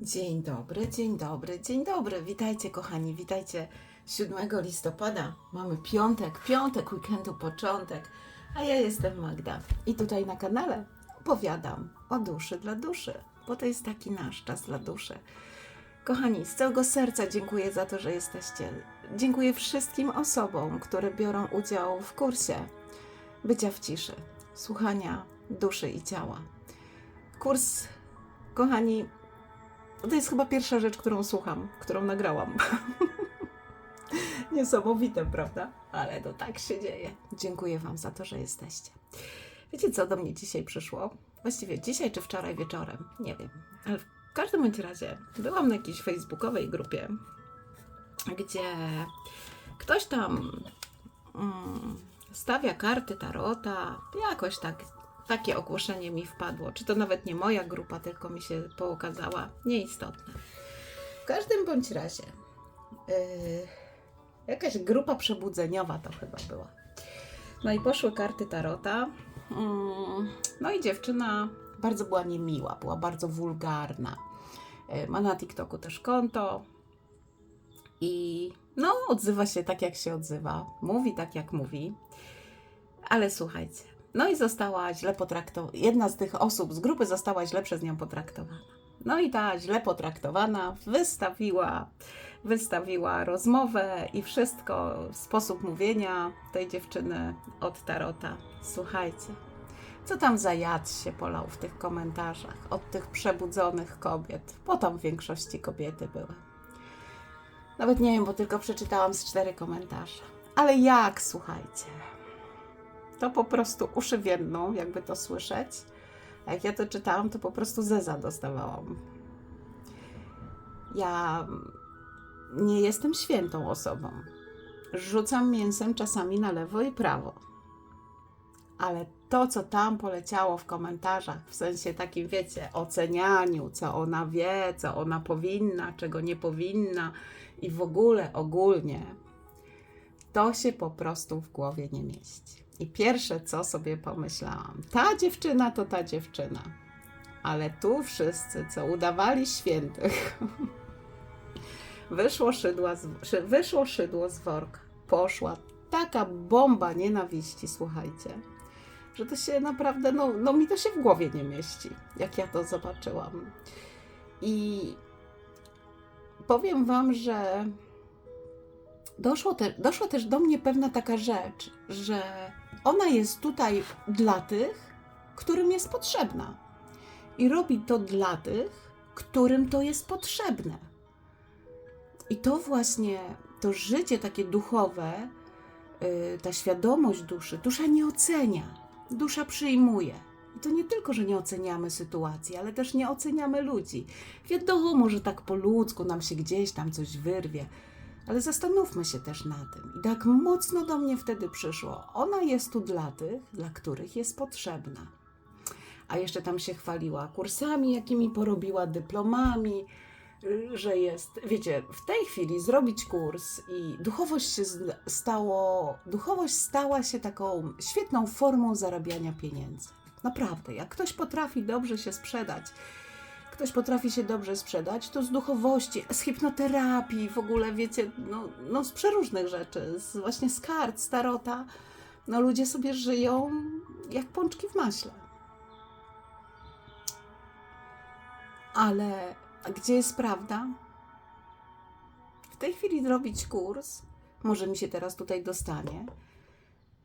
Dzień dobry, dzień dobry, dzień dobry. Witajcie, kochani, witajcie 7 listopada. Mamy piątek, piątek weekendu, początek. A ja jestem Magda i tutaj na kanale opowiadam o duszy dla duszy, bo to jest taki nasz czas dla duszy. Kochani, z całego serca dziękuję za to, że jesteście. Dziękuję wszystkim osobom, które biorą udział w kursie bycia w ciszy, słuchania duszy i ciała. Kurs, kochani, to jest chyba pierwsza rzecz, którą słucham, którą nagrałam. Niesamowite, prawda? Ale to tak się dzieje. Dziękuję Wam za to, że jesteście. Wiecie, co do mnie dzisiaj przyszło? Właściwie dzisiaj czy wczoraj wieczorem? Nie wiem. Ale w każdym bądź razie byłam na jakiejś facebookowej grupie, gdzie ktoś tam mm, stawia karty tarota. Jakoś tak takie ogłoszenie mi wpadło. Czy to nawet nie moja grupa, tylko mi się pokazała. Nieistotne. W każdym bądź razie, yy, jakaś grupa przebudzeniowa to chyba była. No i poszły karty tarota. Mm, No i dziewczyna bardzo była niemiła, była bardzo wulgarna. Yy, Ma na TikToku też konto. I no, odzywa się tak, jak się odzywa. Mówi tak, jak mówi. Ale słuchajcie, no i została źle potraktowana. Jedna z tych osób z grupy została źle przez nią potraktowana. No i ta źle potraktowana wystawiła, wystawiła rozmowę i wszystko, sposób mówienia tej dziewczyny od Tarota. Słuchajcie, co tam za jad się polał w tych komentarzach od tych przebudzonych kobiet, bo tam w większości kobiety były. Nawet nie wiem, bo tylko przeczytałam z cztery komentarze. Ale jak, słuchajcie, to po prostu uszy więdną, jakby to słyszeć. A jak ja to czytałam, to po prostu zeza dostawałam. Ja nie jestem świętą osobą. Rzucam mięsem czasami na lewo i prawo. Ale to, co tam poleciało w komentarzach, w sensie takim, wiecie, ocenianiu, co ona wie, co ona powinna, czego nie powinna i w ogóle ogólnie, to się po prostu w głowie nie mieści. I pierwsze, co sobie pomyślałam, ta dziewczyna to ta dziewczyna. Ale tu wszyscy, co udawali świętych, wyszło, szydła z, wyszło szydło z worka. Poszła taka bomba nienawiści, słuchajcie, że to się naprawdę, no, no mi to się w głowie nie mieści, jak ja to zobaczyłam. I powiem Wam, że doszło, te, doszła też do mnie pewna taka rzecz, że ona jest tutaj dla tych, którym jest potrzebna. I robi to dla tych, którym to jest potrzebne. I to właśnie, to życie takie duchowe, yy, ta świadomość duszy, dusza nie ocenia, dusza przyjmuje. I to nie tylko, że nie oceniamy sytuacji, ale też nie oceniamy ludzi. Wiadomo, że tak po ludzku nam się gdzieś tam coś wyrwie, ale zastanówmy się też na tym. I tak mocno do mnie wtedy przyszło. Ona jest tu dla tych, dla których jest potrzebna. A jeszcze tam się chwaliła kursami, jakimi porobiła, dyplomami, y, że jest, wiecie, w tej chwili zrobić kurs i duchowość się stało, duchowość stała się taką świetną formą zarabiania pieniędzy. Naprawdę, jak ktoś potrafi dobrze się sprzedać, ktoś potrafi się dobrze sprzedać, to z duchowości, z hipnoterapii, w ogóle wiecie, no, no z przeróżnych rzeczy, z, właśnie z kart, z tarota, no ludzie sobie żyją jak pączki w maśle. Ale gdzie jest prawda? W tej chwili zrobić kurs, może mi się teraz tutaj dostanie.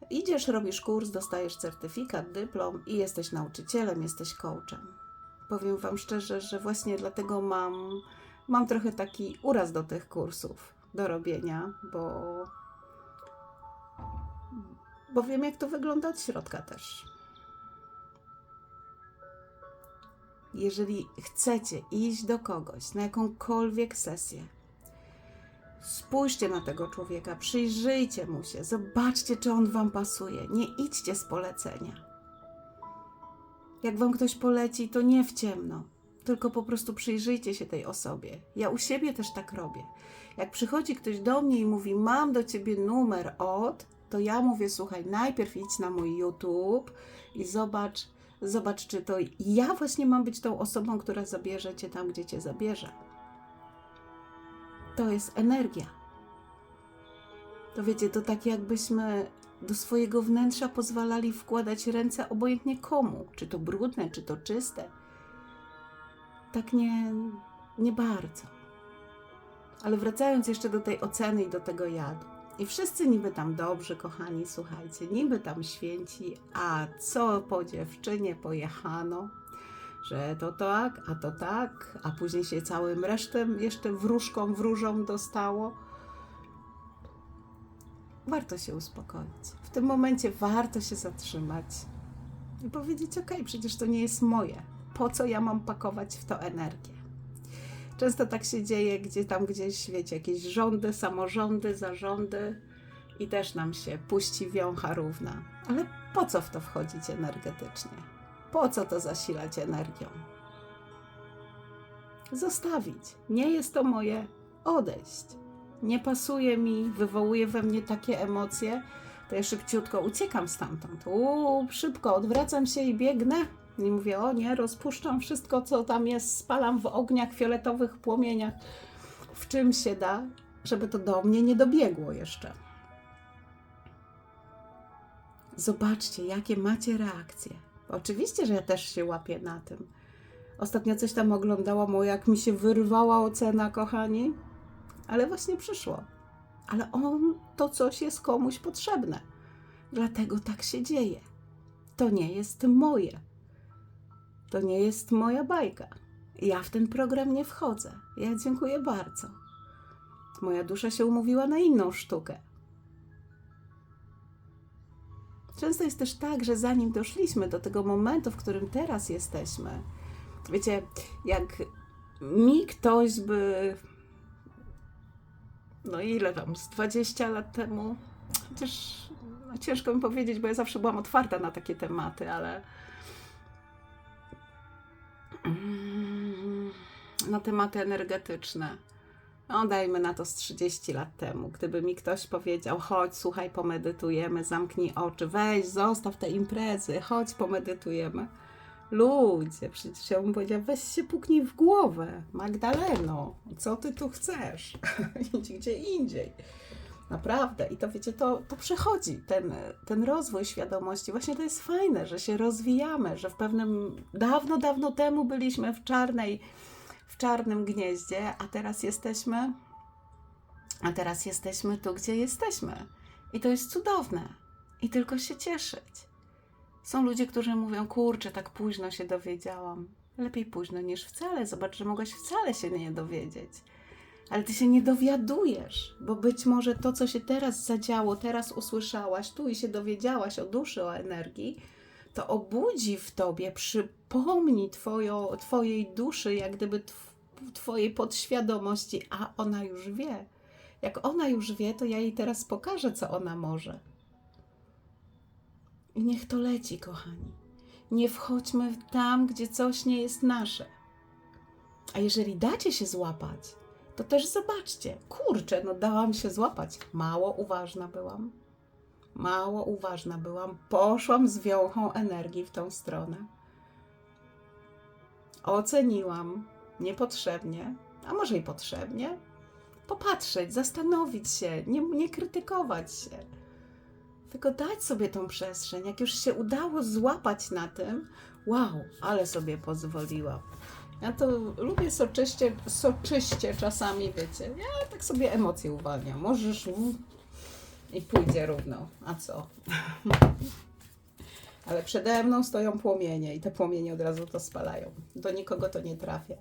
Idziesz, robisz kurs, dostajesz certyfikat, dyplom i jesteś nauczycielem, jesteś coachem powiem Wam szczerze, że właśnie dlatego mam, mam trochę taki uraz do tych kursów do robienia, bo, bo wiem, jak to wygląda od środka też. Jeżeli chcecie iść do kogoś na jakąkolwiek sesję, spójrzcie na tego człowieka, przyjrzyjcie mu się, zobaczcie, czy on Wam pasuje. Nie idźcie z polecenia. Jak wam ktoś poleci, to nie w ciemno, tylko po prostu przyjrzyjcie się tej osobie. Ja u siebie też tak robię. Jak przychodzi ktoś do mnie i mówi: Mam do ciebie numer od, to ja mówię: Słuchaj, najpierw idź na mój YouTube i zobacz, Zobacz, czy to ja właśnie mam być tą osobą, która zabierze cię tam, gdzie cię zabierze. To jest energia. To wiecie, to tak jakbyśmy do swojego wnętrza pozwalali wkładać ręce obojętnie komu, czy to brudne, czy to czyste. Tak nie, nie bardzo. Ale wracając jeszcze do tej oceny i do tego jadu. I wszyscy niby tam dobrzy, kochani, słuchajcie, niby tam święci, a co po dziewczynie pojechano, że to tak, a to tak, a później się całym resztem jeszcze wróżką, wróżą dostało. Warto się uspokoić. W tym momencie warto się zatrzymać i powiedzieć: OK, przecież to nie jest moje. Po co ja mam pakować w to energię? Często tak się dzieje, gdzie tam gdzieś, wiecie, jakieś rządy, samorządy, zarządy i też nam się puści wiącha równa. Ale po co w to wchodzić energetycznie? Po co to zasilać energią? Zostawić. Nie jest to moje, odejść. Nie pasuje mi, wywołuje we mnie takie emocje, to ja szybciutko uciekam stamtąd. Uuu, szybko odwracam się i biegnę. I mówię, o nie, rozpuszczam wszystko, co tam jest, spalam w ogniach, fioletowych płomieniach, w czym się da, żeby to do mnie nie dobiegło jeszcze. Zobaczcie, jakie macie reakcje. Oczywiście, że ja też się łapię na tym. Ostatnio coś tam oglądałam, o jak mi się wyrwała ocena, kochani, ale właśnie przyszło. Ale on, to coś jest komuś potrzebne. Dlatego tak się dzieje. To nie jest moje. To nie jest moja bajka. Ja w ten program nie wchodzę. Ja dziękuję bardzo. Moja dusza się umówiła na inną sztukę. Często jest też tak, że zanim doszliśmy do tego momentu, w którym teraz jesteśmy, wiecie, jak mi ktoś by, no ile tam, z 20 lat temu, chociaż no ciężko mi powiedzieć, bo ja zawsze byłam otwarta na takie tematy, ale Mm, na tematy energetyczne. No, dajmy na to z 30 lat temu. Gdyby mi ktoś powiedział, chodź, słuchaj, pomedytujemy, zamknij oczy, weź, zostaw te imprezy, chodź, pomedytujemy. Ludzie, przecież ja bym powiedział, weź się puknij w głowę, Magdaleno, co ty tu chcesz? Idź gdzie indziej. Naprawdę. I to wiecie, to, to przychodzi, ten, ten rozwój świadomości. Właśnie to jest fajne, że się rozwijamy, że w pewnym, dawno, dawno temu byliśmy w czarnej, w czarnym gnieździe, a teraz jesteśmy, a teraz jesteśmy tu, gdzie jesteśmy. I to jest cudowne. I tylko się cieszyć. Są ludzie, którzy mówią, kurczę, tak późno się dowiedziałam. Lepiej późno niż wcale. Zobacz, że mogłaś wcale się nie dowiedzieć ale ty się nie dowiadujesz, bo być może to, co się teraz zadziało, teraz usłyszałaś tu i się dowiedziałaś o duszy, o energii, to obudzi w tobie, przypomni twoją, twojej duszy, jak gdyby tw twojej podświadomości, a ona już wie. Jak ona już wie, to ja jej teraz pokażę, co ona może. I niech to leci, kochani. Nie wchodźmy tam, gdzie coś nie jest nasze. A jeżeli dacie się złapać, to też zobaczcie, kurczę, no dałam się złapać. Mało uważna byłam. Mało uważna byłam. Poszłam z wiąchą energii w tą stronę. Oceniłam niepotrzebnie, a może i potrzebnie, popatrzeć, zastanowić się, nie, nie krytykować się. Tylko dać sobie tą przestrzeń. Jak już się udało złapać na tym, wow, ale sobie pozwoliłam. Ja to lubię soczyście, soczyście czasami, wiecie. Ja tak sobie emocje uwalniam. Możesz w... i pójdzie równo. A co? Ale przede mną stoją płomienie i te płomienie od razu to spalają. Do nikogo to nie trafia.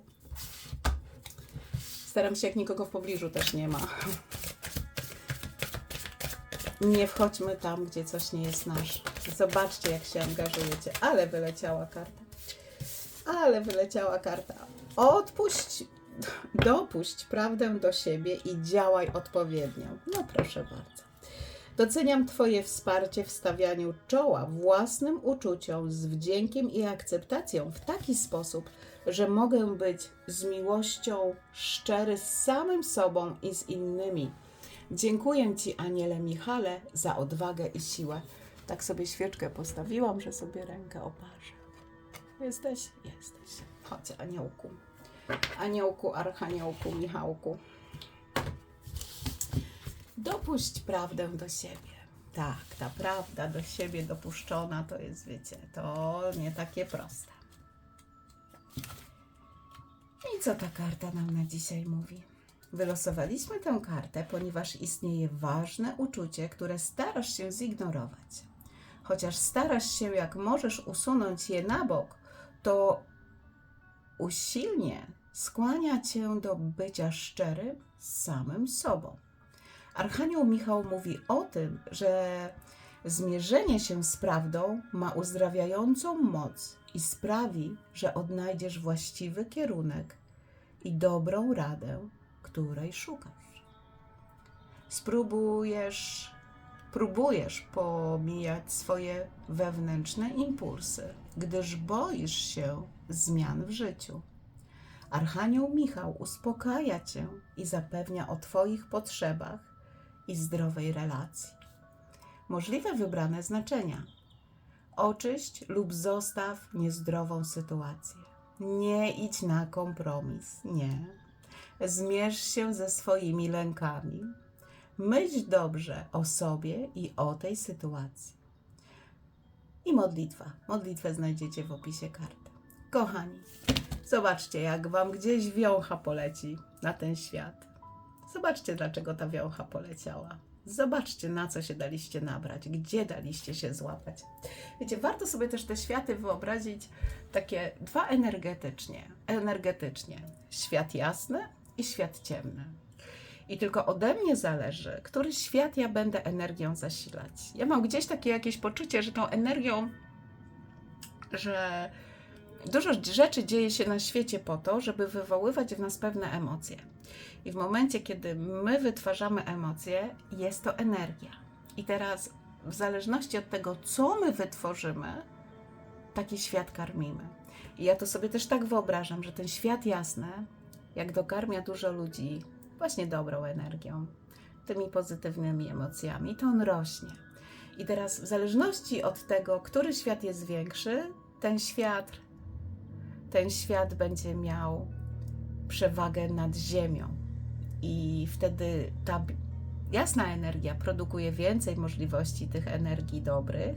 Staram się, jak nikogo w pobliżu też nie ma. Nie wchodźmy tam, gdzie coś nie jest nasze. Zobaczcie, jak się angażujecie. Ale wyleciała karta ale wyleciała karta. Odpuść, dopuść prawdę do siebie i działaj odpowiednio. No proszę bardzo. Doceniam Twoje wsparcie w stawianiu czoła własnym uczuciom z wdziękiem i akceptacją w taki sposób, że mogę być z miłością szczery z samym sobą i z innymi. Dziękuję Ci, Aniele Michale, za odwagę i siłę. Tak sobie świeczkę postawiłam, że sobie rękę oparzę. Jesteś? Jesteś. Chodź, aniołku. Aniołku, archaniołku, Michałku. Dopuść prawdę do siebie. Tak, ta prawda do siebie dopuszczona to jest, wiecie, to nie takie proste. I co ta karta nam na dzisiaj mówi? Wylosowaliśmy tę kartę, ponieważ istnieje ważne uczucie, które starasz się zignorować. Chociaż starasz się jak możesz usunąć je na bok, to usilnie skłania cię do bycia szczerym z samym sobą. Archanioł Michał mówi o tym, że zmierzenie się z prawdą ma uzdrawiającą moc i sprawi, że odnajdziesz właściwy kierunek i dobrą radę, której szukasz. Spróbujesz, próbujesz pomijać swoje wewnętrzne impulsy, gdyż boisz się zmian w życiu. Archanioł Michał uspokaja cię i zapewnia o Twoich potrzebach i zdrowej relacji. Możliwe wybrane znaczenia. Oczyść lub zostaw niezdrową sytuację. Nie idź na kompromis. Nie. Zmierz się ze swoimi lękami. Myśl dobrze o sobie i o tej sytuacji. I modlitwa. Modlitwę znajdziecie w opisie karty. Kochani, zobaczcie, jak Wam gdzieś wiącha poleci na ten świat. Zobaczcie, dlaczego ta wiącha poleciała. Zobaczcie, na co się daliście nabrać, gdzie daliście się złapać. Wiecie, warto sobie też te światy wyobrazić takie dwa energetycznie. Energetycznie. Świat jasny i świat ciemny. I tylko ode mnie zależy, który świat ja będę energią zasilać. Ja mam gdzieś takie jakieś poczucie, że tą energią, że dużo rzeczy dzieje się na świecie po to, żeby wywoływać w nas pewne emocje. I w momencie, kiedy my wytwarzamy emocje, jest to energia. I teraz, w zależności od tego, co my wytworzymy, taki świat karmimy. I ja to sobie też tak wyobrażam, że ten świat jasny, jak dokarmia dużo ludzi właśnie dobrą energią, tymi pozytywnymi emocjami, to on rośnie. I teraz, w zależności od tego, który świat jest większy, ten świat, ten świat będzie miał przewagę nad Ziemią. I wtedy ta jasna energia produkuje więcej możliwości tych energii dobrych,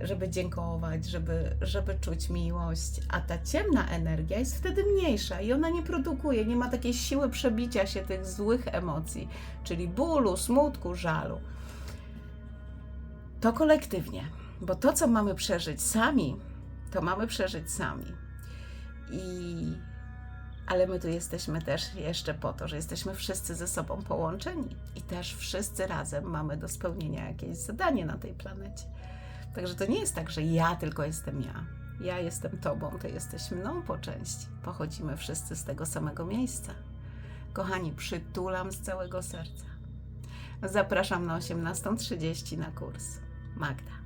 żeby dziękować, żeby, żeby czuć miłość, a ta ciemna energia jest wtedy mniejsza i ona nie produkuje, nie ma takiej siły przebicia się tych złych emocji, czyli bólu, smutku, żalu. To kolektywnie, bo to, co mamy przeżyć sami, to mamy przeżyć sami. I ale my tu jesteśmy też jeszcze po to, że jesteśmy wszyscy ze sobą połączeni i też wszyscy razem mamy do spełnienia jakieś zadanie na tej planecie. Także to nie jest tak, że ja tylko jestem ja. Ja jestem tobą, ty jesteś mną po części. Pochodzimy wszyscy z tego samego miejsca. Kochani, przytulam z całego serca. Zapraszam na 18.30 na kurs. Magda.